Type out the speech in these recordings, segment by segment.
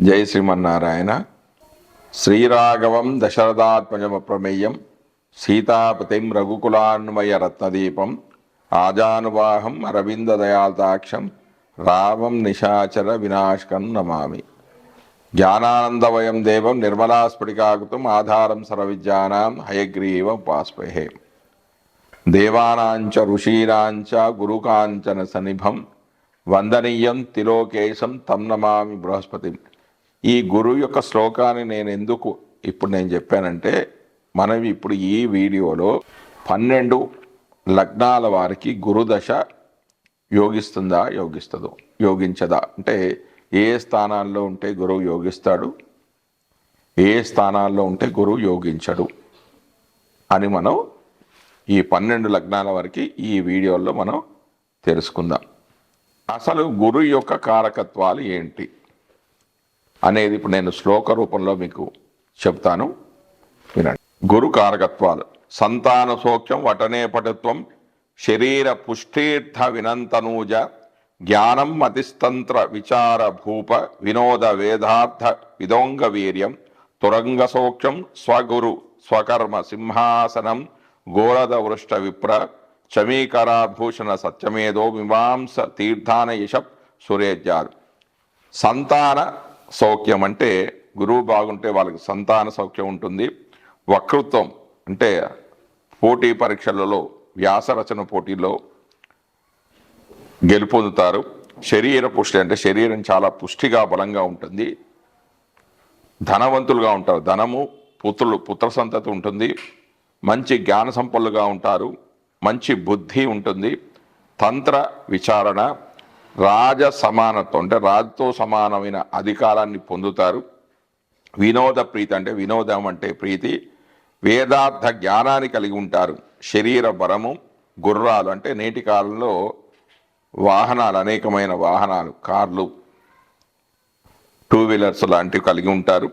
జై శ్రీమన్నారాయణ. శ్రీరాఘవం దశరథాత్మజమప్రమేయం సీతాపతిం రఘుకులాన్వయ రత్నదీపం ఆజానువాహం అరవిందదయాల్తాక్షం రామం నిశాచర వినాశకం నమామి. జ్ఞానానందవయం దేవం నిర్మలాస్ఫటికాకృతం ఆధారం సర్వవిద్యానాం హయగ్రీవ ఉపాస్మహే దేవానాంచ ఋషీరాంచ గురుకాంచన సనిభం వందనీయం తిలోకేశం తం నమామి బృహస్పతిం. ఈ గురువు యొక్క శ్లోకాన్ని నేను ఎందుకు ఇప్పుడు నేను చెప్పానంటే మనం ఇప్పుడు ఈ వీడియోలో పన్నెండు లగ్నాల వారికి గురుదశ యోగిస్తుందా యోగిస్తుందో యోగించదా? అంటే ఏ స్థానాల్లో ఉంటే గురువు యోగిస్తాడు ఏ స్థానాల్లో ఉంటే గురువు యోగించడు అని మనం ఈ పన్నెండు లగ్నాల వరకు ఈ వీడియోలో మనం తెలుసుకుందాం. అసలు గురువు యొక్క కారకత్వాలు ఏంటి? అనేది ఇప్పుడు నేను శ్లోక రూపంలో మీకు చెప్తాను. వినండి. గురు కారకత్వాలు. సంతాన సౌఖ్యం వటనే పటుత్వం శరీర పుష్టీర్థ వినంతనూజ జ్ఞానం మతిస్తంత్ర విచార భూప వినోద వేదార్థ విదోంగ వీర్యం తురంగ సౌఖ్యం స్వగురు స్వకర్మ సింహాసనం గోరద వృష్ట విప్ర చమీకరాభూషణ సత్యమేదో మీమాంస తీర్థాన యశప్ సురేజ్యాలు. సంతాన సౌఖ్యం అంటే గురువు బాగుంటే వాళ్ళకి సంతాన సౌఖ్యం ఉంటుంది. వక్తృత్వం అంటే పోటీ పరీక్షలలో వ్యాసరచన పోటీలో గెలుపొందుతారు. శరీర పుష్టి అంటే శరీరం చాలా పుష్టిగా బలంగా ఉంటుంది. ధనవంతులుగా ఉంటారు. ధనము పుత్రులు పుత్ర సంతతి ఉంటుంది. మంచి జ్ఞాన సంపన్నులుగా ఉంటారు. మంచి బుద్ధి ఉంటుంది. తంత్ర విచారణ రాజ సమానత్వం అంటే రాజుతో సమానమైన అధికారాన్ని పొందుతారు. వినోద ప్రీతి అంటే వినోదం అంటే ప్రీతి. వేదార్థ జ్ఞానాన్ని కలిగి ఉంటారు. శరీర బలము గుర్రాలు అంటే నేటి కాలంలో వాహనాలు అనేకమైన వాహనాలు కార్లు టూ వీలర్స్ లాంటివి కలిగి ఉంటారు.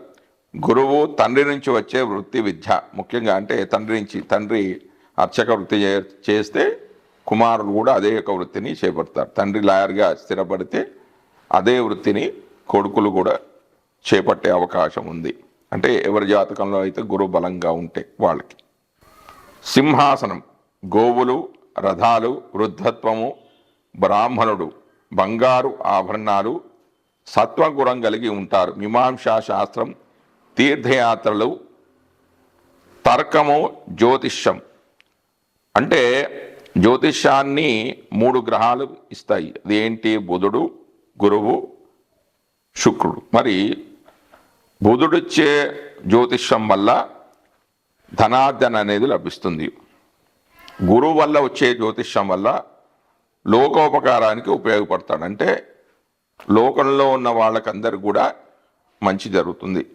గురువు తండ్రి నుంచి వచ్చే వృత్తి విద్య ముఖ్యంగా అంటే తండ్రి నుంచి తండ్రి అర్చక వృత్తి చే- చేస్తే కుమారులు కూడా అదే యొక్క వృత్తిని చేపడతారు తండ్రి లాయర్గా స్థిరపడితే అదే వృత్తిని కొడుకులు కూడా చేపట్టే అవకాశం ఉంది. అంటే ఎవరి జాతకంలో అయితే గురువు బలంగా ఉంటే వాళ్ళకి. సింహాసనం గోవులు రథాలు వృద్ధత్వము బ్రాహ్మణుడు బంగారు ఆభరణాలు సత్వగుణం కలిగి ఉంటారు. మీమాంసా శాస్త్రం తీర్థయాత్రలు తర్కము జ్యోతిష్యం. అంటే జ్యోతిష్యాన్ని మూడు గ్రహాలు ఇస్తాయి. అదేంటి? బుధుడు గురువు శుక్రుడు. మరి బుధుడిచ్చే జ్యోతిష్యం వల్ల ధనార్జన అనేది లభిస్తుంది. గురువు వల్ల వచ్చే జ్యోతిష్యం వల్ల లోకోపకారానికి ఉపయోగపడతాడు. అంటే లోకంలో ఉన్న వాళ్ళకందరికి కూడా మంచి జరుగుతుంది.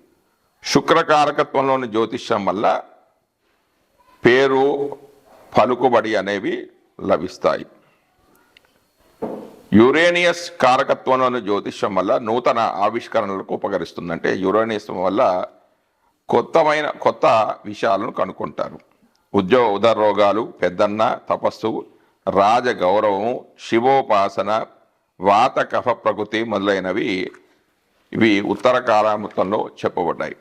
శుక్రకారకత్వంలోని జ్యోతిష్యం వల్ల పేరు పలుకుబడి అనేవి లభిస్తాయి. యురేనియస్ కారకత్వంలోని జ్యోతిష్యం వల్ల నూతన ఆవిష్కరణలకు ఉపకరిస్తుందంటే యురేనియస్ వల్ల కొత్తమైన కొత్త విషయాలను కనుక్కుంటారు. ఉద్యోగ ఉదర రోగాలు పెద్దన్న తపస్సు రాజ శివోపాసన వాత కఫ ప్రకృతి మొదలైనవి ఇవి ఉత్తర కాలామృతంలో చెప్పబడ్డాయి.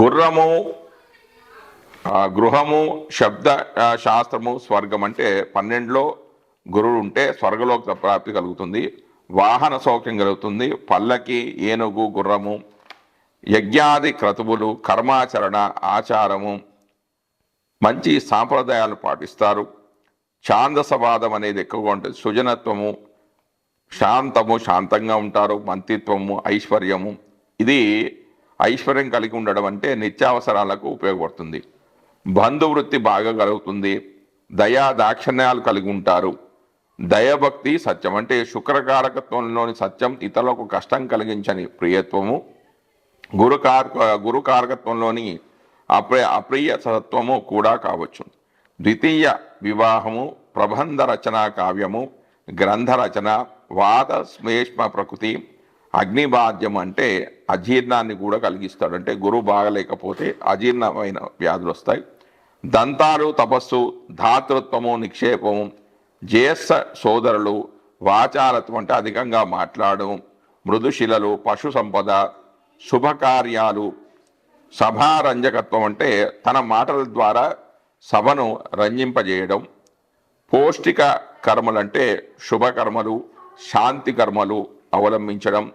గుర్రము గృహము శబ్ద శాస్త్రము స్వర్గం అంటే పన్నెండులో గురువు ఉంటే స్వర్గలోక ప్రాప్తి కలుగుతుంది. వాహన సౌఖ్యం కలుగుతుంది. పల్లకి ఏనుగు గుర్రము యజ్ఞాది క్రతువులు కర్మాచరణ ఆచారము మంచి సాంప్రదాయాలు పాటిస్తారు. ఛాందసవాదం అనేది ఎక్కువగా ఉంటుంది. సుజనత్వము శాంతము శాంతంగా ఉంటారు. మంత్రిత్వము ఐశ్వర్యము. ఇది ఐశ్వర్యం కలిగి ఉండడం అంటే నిత్యావసరాలకు ఉపయోగపడుతుంది. బంధువృత్తి బాగా కలుగుతుంది. దయా దాక్షిణ్యాలు కలిగి ఉంటారు. దయభక్తి సత్యం అంటే శుక్రకారకత్వంలోని సత్యం ఇతరులకు కష్టం కలిగించని ప్రియత్వము. గురుకారక గురుకారకత్వంలోని అప్రియ అప్రియ సత్వము కూడా కావచ్చు. ద్వితీయ వివాహము ప్రబంధ రచన కావ్యము గ్రంథ రచన వాద శ్లేష్మ ప్రకృతి అగ్నిబాధ్యం అంటే అజీర్ణాన్ని కూడా కలిగిస్తాడు. అంటే గురువు బాగలేకపోతే అజీర్ణమైన వ్యాధులు వస్తాయి. దంతాలు తపస్సు ధాతృత్వము నిక్షేపము జేస్స సోదరులు వాచాలత్వం అంటే అధికంగా మాట్లాడడం మృదుశిలలు పశు సంపద శుభకార్యాలు సభారంజకత్వం అంటే తన మాటల ద్వారా సభను రంజింపజేయడం. పౌష్టిక కర్మలంటే శుభకర్మలు శాంతి కర్మలు అవలంబించడం.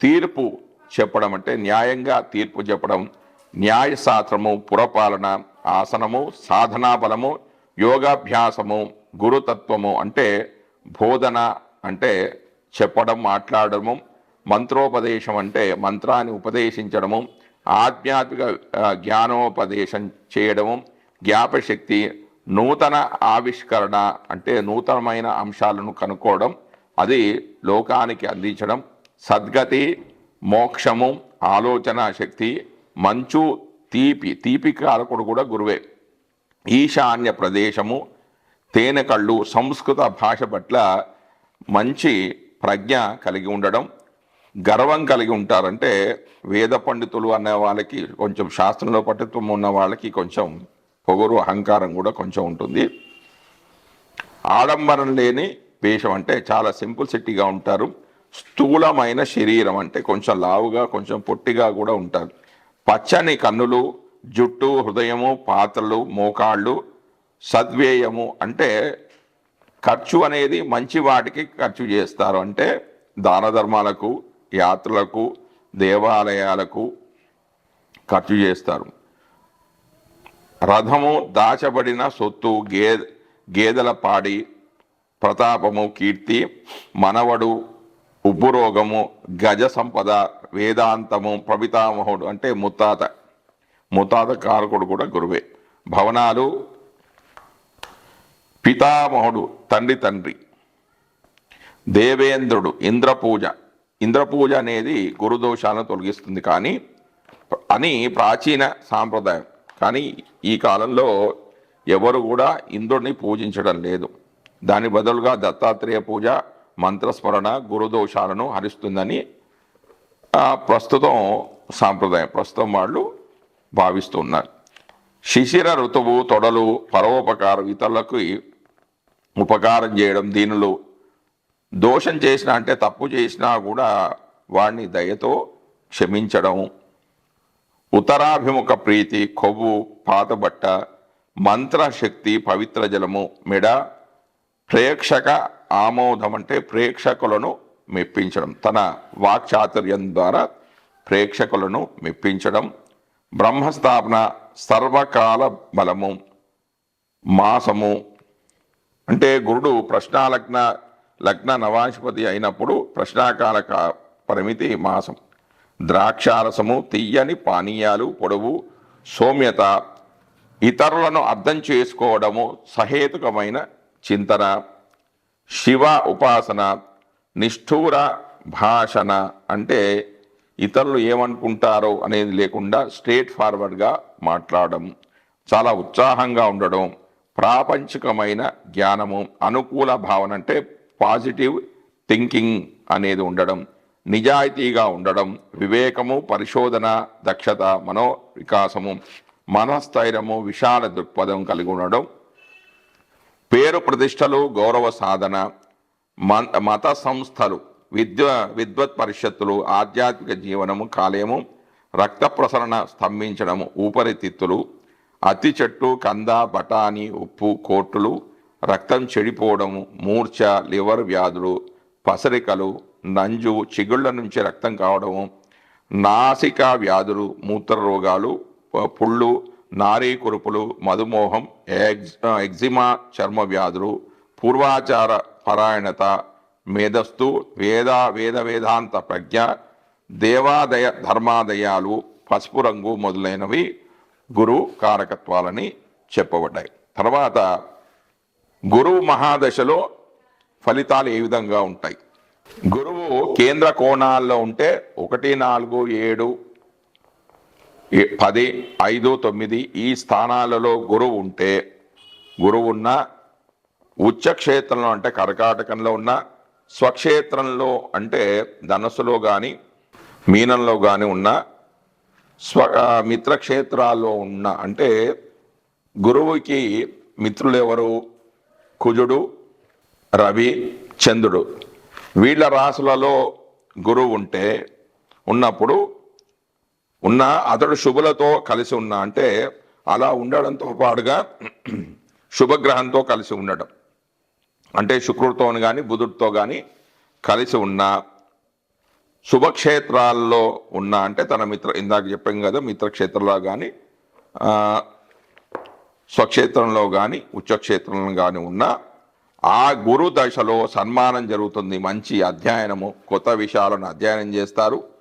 తీర్పు చెప్పడం అంటే న్యాయంగా తీర్పు చెప్పడం న్యాయశాస్త్రము పురపాలన ఆసనము సాధనా బలము యోగాభ్యాసము గురుతత్వము అంటే బోధన అంటే చెప్పడం మాట్లాడము మంత్రోపదేశం అంటే మంత్రాన్ని ఉపదేశించడము ఆధ్యాత్మిక జ్ఞానోపదేశం చేయడము జ్ఞాపశక్తి నూతన ఆవిష్కరణ అంటే నూతనమైన అంశాలను కనుక్కోవడం అది లోకానికి అందించడం సద్గతి మోక్షము ఆలోచన శక్తి మంచు తీపి తీపి కారకుడు కూడా గురువే. ఈశాన్య ప్రదేశము తేనె కళ్ళు సంస్కృత భాష పట్ల మంచి ప్రజ్ఞ కలిగి ఉండడం గర్వం కలిగి ఉంటారంటే వేద పండితులు అనే వాళ్ళకి కొంచెం శాస్త్రంలో పట్టుత్వం ఉన్న వాళ్ళకి కొంచెం పొగరు అహంకారం కూడా కొంచెం ఉంటుంది. ఆడంబరం లేని వేషం అంటే చాలా సింపుల్ సిటీగా ఉంటారు. స్థూలమైన శరీరం అంటే కొంచెం లావుగా కొంచెం పొట్టిగా కూడా ఉంటారు. పచ్చని కన్నులు జుట్టు హృదయము పాత్రలు మోకాళ్ళు సద్వ్యయము అంటే ఖర్చు అనేది మంచి వాటికి ఖర్చు చేస్తారు. అంటే దాన ధర్మాలకు యాత్రలకు దేవాలయాలకు ఖర్చు చేస్తారు. రథము దాచబడిన సొత్తు గే గేదెల పాడి ప్రతాపము కీర్తి మనవడు ఉపరోగము గజ సంపద వేదాంతము ప్రభితామహుడు అంటే ముత్తాత. ముత్తాత కారకుడు కూడా గురువే. భవనాలు పితామహుడు తండ్రి తండ్రి. దేవేంద్రుడు ఇంద్రపూజ. ఇంద్రపూజ అనేది గురుదోషాలను తొలగిస్తుంది కానీ అని ప్రాచీన సాంప్రదాయం. కానీ ఈ కాలంలో ఎవరు కూడా ఇంద్రుడిని పూజించడం లేదు. దాని బదులుగా దత్తాత్రేయ పూజ మంత్రస్మరణ గురుదోషాలను హరిస్తుందని ప్రస్తుతం సాంప్రదాయం. ప్రస్తుతం వాళ్ళు భావిస్తున్నారు. శిశిర ఋతువు తొడలు పరోపకారం ఇతరులకు ఉపకారం చేయడం దీనిలో దోషం చేసిన అంటే తప్పు చేసినా కూడా వాడిని దయతో క్షమించడం ఉత్తరాభిముఖ ప్రీతి కొవ్వు పాతబట్ట మంత్రశక్తి పవిత్ర జలము మెడ ప్రేక్షక ఆమోదం అంటే ప్రేక్షకులను మెప్పించడం. తన వాక్చాతుర్యం ద్వారా ప్రేక్షకులను మెప్పించడం. బ్రహ్మస్థాపన సర్వకాల బలము మాసము. అంటే గురుడు ప్రశ్నాలగ్న లగ్న నవాధిపతి అయినప్పుడు ప్రశ్నాకాల పరిమితి మాసం. ద్రాక్షారసము తీయని పానీయాలు పొడవు సౌమ్యత ఇతరులను అర్థం చేసుకోవడము సహేతుకమైన చింతన. శివ ఉపాసన నిష్ఠూర భాషణ అంటే ఇతరులు ఏమనుకుంటారో అనేది లేకుండా స్ట్రేట్ ఫార్వర్డ్గా మాట్లాడడం చాలా ఉత్సాహంగా ఉండడం ప్రాపంచికమైన జ్ఞానము అనుకూల భావన అంటే పాజిటివ్ థింకింగ్ అనేది ఉండడం నిజాయితీగా ఉండడం వివేకము పరిశోధన దక్షత మనో వికాసము మనస్థైర్యము విశాల దృక్పథం కలిగి ఉండడం పేరు ప్రతిష్టలు గౌరవ సాధన మత సంస్థలు విద్య విద్వత్ పరిషత్తులు ఆధ్యాత్మిక జీవనము కాలేయము రక్త ప్రసరణ స్తంభించడము ఊపరితిత్తులు అతి చెట్టు కంద బఠానీ ఉప్పు కోట్లు రక్తం చెడిపోవడము మూర్ఛ లివర్ వ్యాధులు పసరికలు నంజు చిగుళ్ళ నుంచి రక్తం కావడము నాసికా వ్యాధులు మూత్ర రోగాలు పుళ్ళు నారీ కురుపులు మధుమోహం ఎగ్జిమా చర్మ వ్యాధులు పూర్వాచార పరాయణత మేధస్సు వేద వేద వేదాంత ప్రజ్ఞ దేవాదయ ధర్మాదయాలు పసుపు రంగు మొదలైనవి గురు కారకత్వాలని చెప్పబడ్డాయి. తర్వాత గురువు మహాదశలో ఫలితాలు ఏ విధంగా ఉంటాయి? గురువు కేంద్ర కోణాల్లో ఉంటే ఒకటి నాలుగు ఏడు పది ఐదు తొమ్మిది ఈ స్థానాలలో గురువు ఉంటే గురువు ఉన్న ఉచ్చక్షేత్రంలో అంటే కర్కాటకంలో ఉన్న స్వక్షేత్రంలో అంటే ధనస్సులో కానీ మీనంలో కానీ ఉన్న స్వ మిత్రక్షేత్రాల్లో ఉన్న అంటే గురువుకి మిత్రులు ఎవరు కుజుడు రవి చంద్రుడు. వీళ్ళ రాసులలో గురువు ఉంటే ఉన్నప్పుడు ఉన్న అతడు శుభులతో కలిసి ఉన్న అంటే అలా ఉండడంతో పాటుగా శుభగ్రహంతో కలిసి ఉండడం. అంటే శుక్రుడితో కానీ బుధుడితో కానీ కలిసి ఉన్న శుభక్షేత్రాల్లో ఉన్న అంటే తన మిత్ర ఇందాక చెప్పాం కదా మిత్రక్షేత్రంలో కానీ స్వక్షేత్రంలో కానీ ఉచ్చక్షేత్రంలో కానీ ఉన్న ఆ గురు దశలో సన్మానం జరుగుతుంది. మంచి అధ్యయనము కొత్త విషయాలను అధ్యయనం చేస్తారు.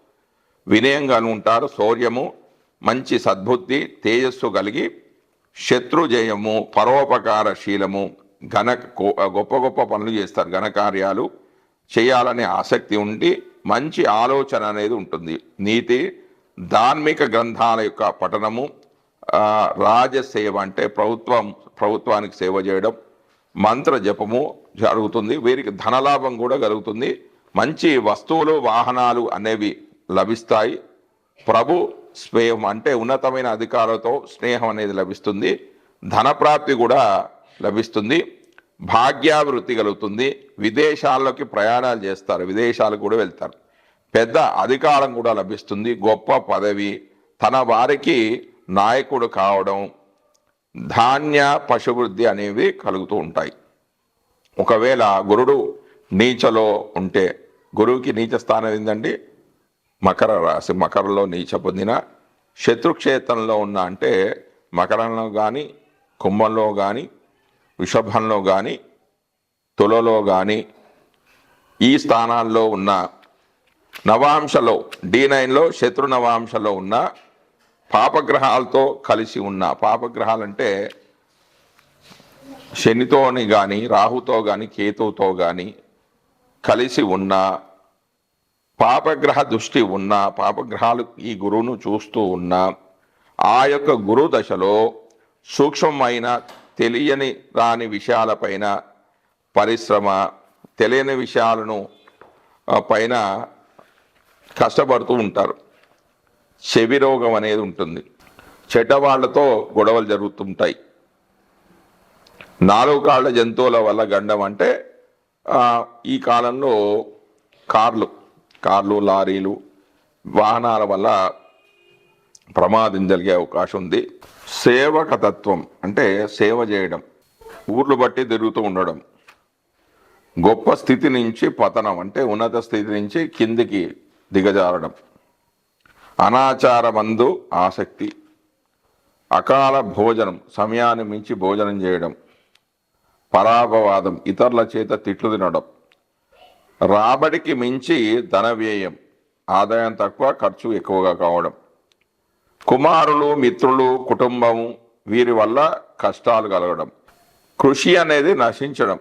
వినయంగా ఉంటారు శౌర్యము మంచి సద్బుద్ధి తేజస్సు కలిగి శత్రుజయము పరోపకార శీలము ఘన గొప్ప గొప్ప పనులు చేస్తారు ఘనకార్యాలు చేయాలనే ఆసక్తి ఉండి మంచి ఆలోచన అనేది ఉంటుంది. నీతి ధార్మిక గ్రంథాల యొక్క పఠనము రాజసేవ అంటే ప్రభుత్వం ప్రభుత్వానికి సేవ చేయడం మంత్ర జపము జరుగుతుంది. వీరికి ధనలాభం కూడా కలుగుతుంది. మంచి వస్తువులు వాహనాలు అనేవి లభిస్తాయి. ప్రభు స్నేహం అంటే ఉన్నతమైన అధికారులతో స్నేహం అనేది లభిస్తుంది. ధనప్రాప్తి కూడా లభిస్తుంది. భాగ్యాభివృద్ధి కలుగుతుంది. విదేశాల్లోకి ప్రయాణాలు చేస్తారు. విదేశాలకు కూడా వెళ్తారు. పెద్ద అధికారం కూడా లభిస్తుంది. గొప్ప పదవి. తన వారికి నాయకుడు కావడం ధాన్య పశువృద్ధి అనేవి కలుగుతూ ఉంటాయి. ఒకవేళ గురుడు నీచలో ఉంటే గురువుకి నీచ స్థానం ఏంటండి మకర రాశి మకరంలో నీచ పొందిన శత్రుక్షేత్రంలో ఉన్న అంటే మకరంలో కానీ కుంభంలో కానీ వృషభంలో కానీ తులలో కానీ ఈ స్థానాల్లో ఉన్న నవాంశలో డి నైన్లో శత్రు నవాంశలో ఉన్న పాపగ్రహాలతో కలిసి ఉన్న పాపగ్రహాలంటే శనితోని కానీ రాహుతో కానీ కేతువుతో కానీ కలిసి ఉన్న పాపగ్రహ దృష్టి ఉన్న పాపగ్రహాలు ఈ గురువును చూస్తూ ఉన్న ఆ యొక్క గురు దశలో సూక్ష్మమైన తెలియని రాని విషయాలపైన పరిశ్రమ తెలియని విషయాలను పైన కష్టపడుతూ ఉంటారు. చెవి రోగం అనేది ఉంటుంది. చెడ్డవాళ్ళతో గొడవలు జరుగుతుంటాయి. నాలుగు కాళ్ళ జంతువుల వల్ల గండం అంటే ఈ కాలంలో కార్లు. కార్లు లారీలు వాహనాల వల్ల ప్రమాదం జరిగే అవకాశం ఉంది. సేవక తత్వం అంటే సేవ చేయడం ఊర్లు బట్టి తిరుగుతూ ఉండడం గొప్ప స్థితి నుంచి పతనం అంటే ఉన్నత స్థితి నుంచి కిందికి దిగజారడం. అనాచారమందు ఆసక్తి అకాల భోజనం సమయాన్ని మించి భోజనం చేయడం పరాపవాదం ఇతరుల చేత తిట్లు తినడం. రాబడికి మించి ధన వ్యయం ఆదాయం తక్కువ ఖర్చు ఎక్కువగా కావడం. కుమారులు మిత్రులు కుటుంబం వీరి వల్ల కష్టాలు కలగడం. కృషి అనేది నశించడం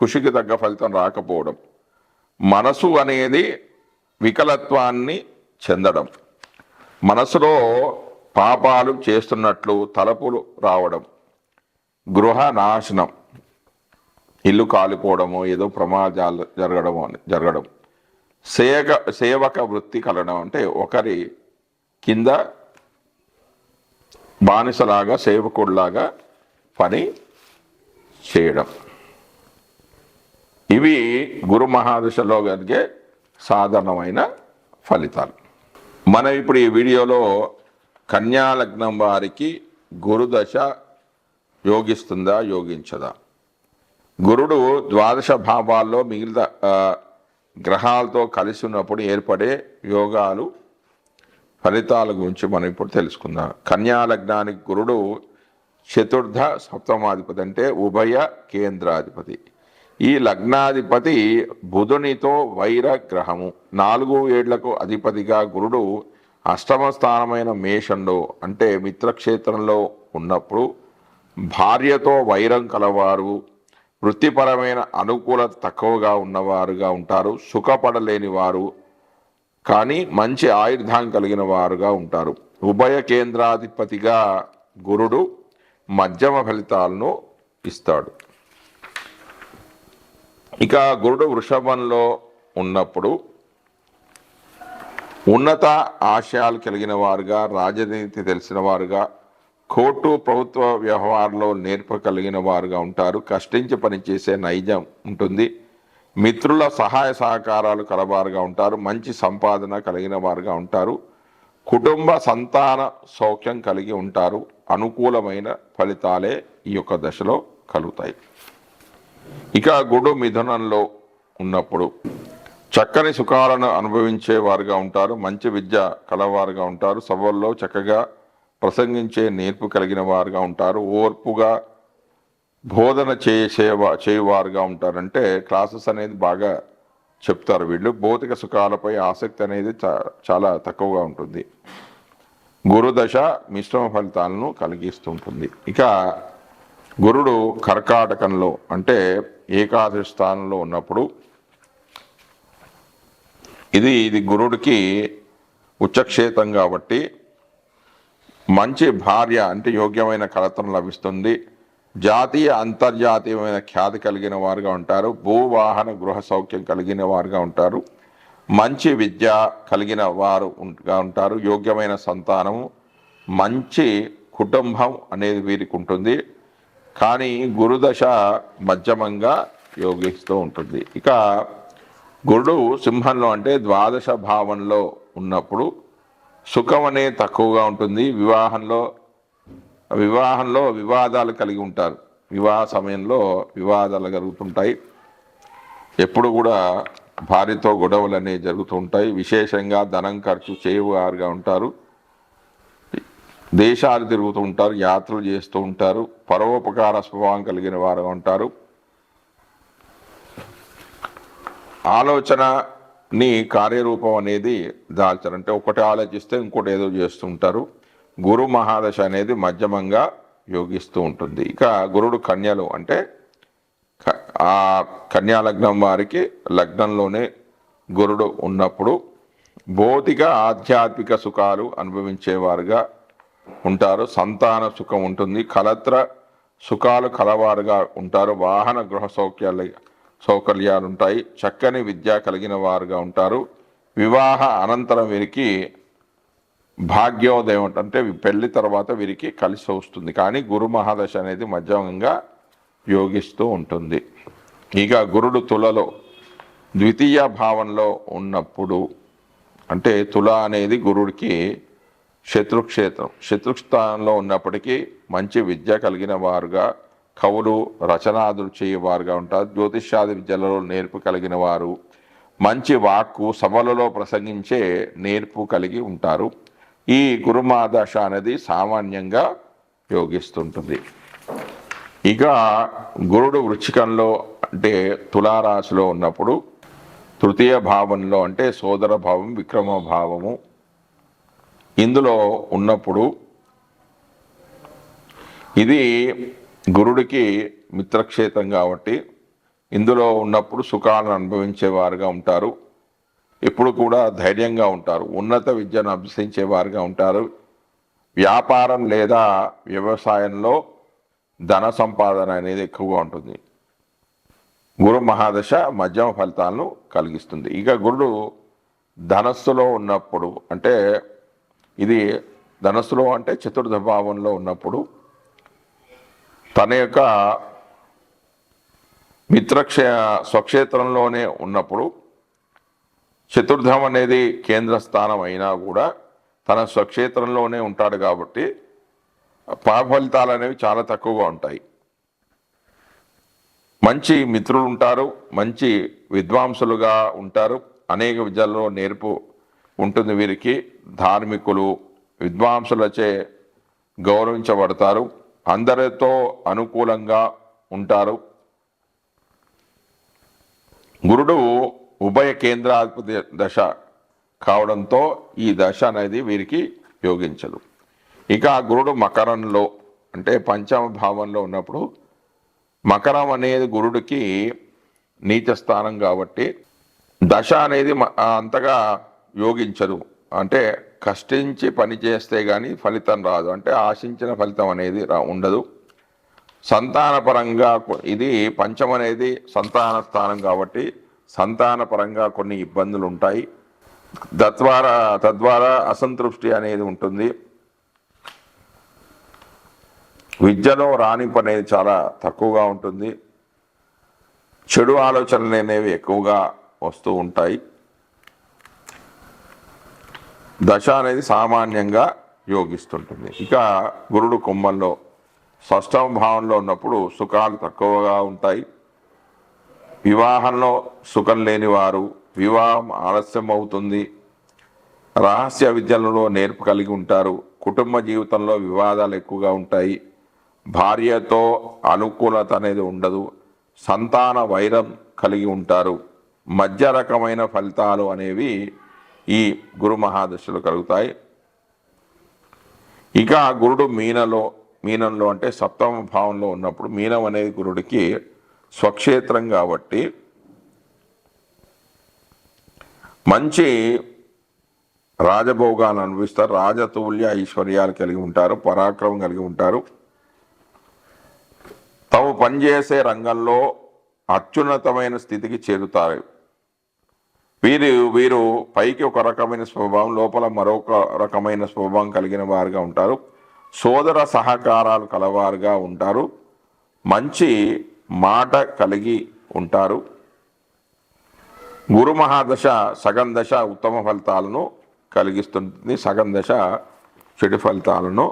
కృషికి తగ్గ ఫలితం రాకపోవడం. మనసు అనేది వికలత్వాన్ని చెందడం. మనసులో పాపాలు చేస్తున్నట్లు తలపులు రావడం. గృహ నాశనం ఇల్లు కాలిపోవడము ఏదో ప్రమాదాలు జరగడము అని జరగడం. సేవక సేవక వృత్తి కలడం అంటే ఒకరి కింద బానిసలాగా సేవకుడిలాగా పని చేయడం. ఇవి గురు మహాదశలో కలిగే సాధారణమైన ఫలితాలు. మనం ఇప్పుడు ఈ వీడియోలో కన్యాలగ్నం వారికి గురుదశ యోగిస్తుందా యోగించదా? గురుడు ద్వాదశ భావాల్లో మిగిలిన గ్రహాలతో కలిసి ఉన్నప్పుడు ఏర్పడే యోగాలు ఫలితాల గురించి మనం ఇప్పుడు తెలుసుకుందాం. కన్యా లగ్నానికి గురుడు చతుర్థ సప్తమాధిపతి అంటే ఉభయ కేంద్రాధిపతి. ఈ లగ్నాధిపతి బుధునితో వైర గ్రహము నాలుగు ఏళ్ళకు అధిపతిగా గురుడు అష్టమ స్థానమైన మేషంలో అంటే మిత్రక్షేత్రంలో ఉన్నప్పుడు భార్యతో వైరం కలవారు. వృత్తిపరమైన అనుకూలత తక్కువగా ఉన్నవారుగా ఉంటారు సుఖపడలేని వారు కానీ మంచి ఆయుర్ధాం కలిగిన వారుగా ఉంటారు. ఉభయ కేంద్రాధిపతిగా గురుడు మధ్యమ ఫలితాలను ఇస్తాడు. ఇక గురుడు వృషభంలో ఉన్నప్పుడు ఉన్నత ఆశయాలు కలిగిన వారుగా రాజనీతి తెలిసిన వారుగా కోర్టు ప్రభుత్వ వ్యవహారంలో నేర్ప కలిగిన వారుగా ఉంటారు. కష్టించి పనిచేసే నైజం ఉంటుంది. మిత్రుల సహాయ సహకారాలు కలవారుగా ఉంటారు. మంచి సంపాదన కలిగిన వారుగా ఉంటారు. కుటుంబ సంతాన సౌఖ్యం కలిగి ఉంటారు. అనుకూలమైన ఫలితాలే ఈ యొక్క దశలో కలుగుతాయి. ఇక గుడు మిథునంలో ఉన్నప్పుడు చక్కని సుఖాలను అనుభవించే వారుగా ఉంటారు. మంచి విద్య కలవారుగా ఉంటారు. సభల్లో చక్కగా ప్రసంగించే నేర్పు కలిగిన వారుగా ఉంటారు. ఓర్పుగా బోధన చేసేవా చేయువారుగా ఉంటారంటే క్లాసెస్ అనేది బాగా చెప్తారు వీళ్ళు. భౌతిక సుఖాలపై ఆసక్తి అనేది చాలా తక్కువగా ఉంటుంది. గురుదశ మిశ్రమ ఫలితాలను కలిగిస్తుంటుంది. ఇక గురుడు కర్కాటకంలో అంటే ఏకాదశి స్థానంలో ఉన్నప్పుడు ఇది ఇది గురుడికి ఉచ్చక్షేత్రం కాబట్టి మంచి భార్య అంటే యోగ్యమైన కలత్వం లభిస్తుంది. జాతీయ అంతర్జాతీయమైన ఖ్యాతి కలిగిన వారుగా ఉంటారు. భూవాహన గృహ సౌఖ్యం కలిగిన వారుగా ఉంటారు. మంచి విద్య కలిగిన వారుగా ఉంటారు. యోగ్యమైన సంతానము మంచి కుటుంబం అనేది వీరికి ఉంటుంది. కానీ గురుదశ మధ్యమంగా యోగిస్తూ ఉంటుంది. ఇక గురుడు సింహంలో అంటే ద్వాదశ భావంలో ఉన్నప్పుడు సుఖం అనేది తక్కువగా ఉంటుంది. వివాహంలో వివాహంలో వివాదాలు కలిగి ఉంటారు. వివాహ సమయంలో వివాదాలు జరుగుతుంటాయి. ఎప్పుడు కూడా భార్యతో గొడవలు అనేవి జరుగుతూ ఉంటాయి. విశేషంగా ధనం ఖర్చు చేయవారుగా ఉంటారు. దేశాలు తిరుగుతూ ఉంటారు యాత్రలు చేస్తూ ఉంటారు పరోపకార స్వభావం కలిగిన వారుగా ఉంటారు. ఆలోచన నీ కార్యరూపం అనేది దాల్చరు. అంటే ఒకటి ఆలోచిస్తే ఇంకోటి ఏదో చేస్తుంటారు. గురు మహాదశ అనేది మధ్యమంగా యోగిస్తూ ఉంటుంది. ఇక గురుడు కన్యలు అంటే ఆ కన్యాలగ్నం వారికి లగ్నంలోనే గురుడు ఉన్నప్పుడు భౌతిక ఆధ్యాత్మిక సుఖాలు అనుభవించేవారుగా ఉంటారు. సంతాన సుఖం ఉంటుంది. కలత్ర సుఖాలు కలవారుగా ఉంటారు. వాహన గృహ సౌఖ్యాలు సౌకర్యాలు ఉంటాయి చక్కని విద్య కలిగిన వారుగా ఉంటారు. వివాహ అనంతరం వీరికి భాగ్యోదయం అంటే పెళ్ళి తర్వాత వీరికి కలిసి వస్తుంది. కానీ గురు మహాదశ అనేది మధ్యమంగా యోగిస్తూ ఉంటుంది. ఇక గురుడు తులలో ద్వితీయ భావంలో ఉన్నప్పుడు అంటే తుల అనేది గురుడికి శత్రుక్షేత్రం శత్రుస్థానంలో ఉన్నప్పటికీ మంచి విద్య కలిగిన వారుగా కవులు రచనాదులు చేయవారుగా ఉంటారు. జ్యోతిష్యాది విద్యలలో నేర్పు కలిగిన వారు మంచి వాక్కు సభలలో ప్రసంగించే నేర్పు కలిగి ఉంటారు. ఈ గురుమాదశ అనేది సామాన్యంగా యోగిస్తుంటుంది. ఇక గురుడు వృచ్చికంలో అంటే తులారాశిలో ఉన్నప్పుడు తృతీయ భావంలో అంటే సోదర భావం విక్రమ భావము ఇందులో ఉన్నప్పుడు ఇది గురుడికి మిత్రక్షేత్రం కాబట్టి ఇందులో ఉన్నప్పుడు సుఖాలను అనుభవించేవారుగా ఉంటారు. ఎప్పుడు కూడా ధైర్యంగా ఉంటారు. ఉన్నత విద్యను అభ్యసించేవారుగా ఉంటారు. వ్యాపారం లేదా వ్యవసాయంలో ధన సంపాదన అనేది ఎక్కువగా ఉంటుంది. గురు మహాదశ మధ్యమ ఫలితాలను కలిగిస్తుంది. ఇక గురుడు ధనస్సులో ఉన్నప్పుడు అంటే ఇది ధనస్సులో అంటే చతుర్థ భావంలో ఉన్నప్పుడు తన యొక్క మిత్రక్షే స్వక్షేత్రంలోనే ఉన్నప్పుడు చతుర్థం అనేది కేంద్ర స్థానం అయినా కూడా తన స్వక్షేత్రంలోనే ఉంటాడు కాబట్టి పాప ఫలితాలు అనేవి చాలా తక్కువగా ఉంటాయి. మంచి మిత్రులు ఉంటారు మంచి విద్వాంసులుగా ఉంటారు. అనేక విద్యల్లో నేర్పు ఉంటుంది వీరికి. ధార్మికులు విద్వాంసులచే గౌరవించబడతారు. అందరితో అనుకూలంగా ఉంటారు. గురుడు ఉభయ కేంద్రాధిపతి దశ కావడంతో ఈ దశ అనేది వీరికి యోగించదు. ఇక గురుడు మకరంలో అంటే పంచమ భావంలో ఉన్నప్పుడు మకరం అనేది గురుడికి నీచ స్థానం కాబట్టి దశ అనేది మ- అంతగా యోగించదు. అంటే కష్టించి పని చేస్తే కానీ ఫలితం రాదు. అంటే ఆశించిన ఫలితం అనేది రా ఉండదు. సంతానపరంగా ఇది పంచం అనేది సంతాన స్థానం కాబట్టి సంతానపరంగా కొన్ని ఇబ్బందులు ఉంటాయి తద్వారా తద్వారా అసంతృప్తి అనేది ఉంటుంది. విద్యలో రాణింపు అనేది చాలా తక్కువగా ఉంటుంది. చెడు ఆలోచనలు అనేవి ఎక్కువగా వస్తూ ఉంటాయి. దశ అనేది సామాన్యంగా యోగిస్తుంటుంది. ఇక గురుడు కుంభంలో షష్టమ భావంలో ఉన్నప్పుడు సుఖాలు తక్కువగా ఉంటాయి. వివాహంలో సుఖం లేని వారు వివాహం ఆలస్యం అవుతుంది రహస్య విద్యలలో నేర్పు కలిగి ఉంటారు. కుటుంబ జీవితంలో వివాదాలు ఎక్కువగా ఉంటాయి. భార్యతో అనుకూలత అనేది ఉండదు. సంతాన వైరం కలిగి ఉంటారు. మధ్య రకమైన ఫలితాలు అనేవి ఈ గురు మహాదశలు కలుగుతాయి. ఇక గురుడు మీనలో మీనంలో అంటే సప్తమ భావంలో ఉన్నప్పుడు మీనం అనేది గురుడికి స్వక్షేత్రం కాబట్టి మంచి రాజభోగాలు అనుభవిస్తారు. రాజతుల్య ఐశ్వర్యాలు కలిగి ఉంటారు పరాక్రమం కలిగి ఉంటారు. తాము పనిచేసే రంగంలో అత్యున్నతమైన స్థితికి చేరుతారు. వీరు వీరు పైకి ఒక రకమైన స్వభావం లోపల మరొక రకమైన స్వభావం కలిగిన వారుగా ఉంటారు. సోదర సహకారాలు కలవారుగా ఉంటారు. మంచి మాట కలిగి ఉంటారు. గురు మహాదశ సగం దశ ఉత్తమ ఫలితాలను కలిగిస్తుంది. సగం దశ చెడు ఫలితాలను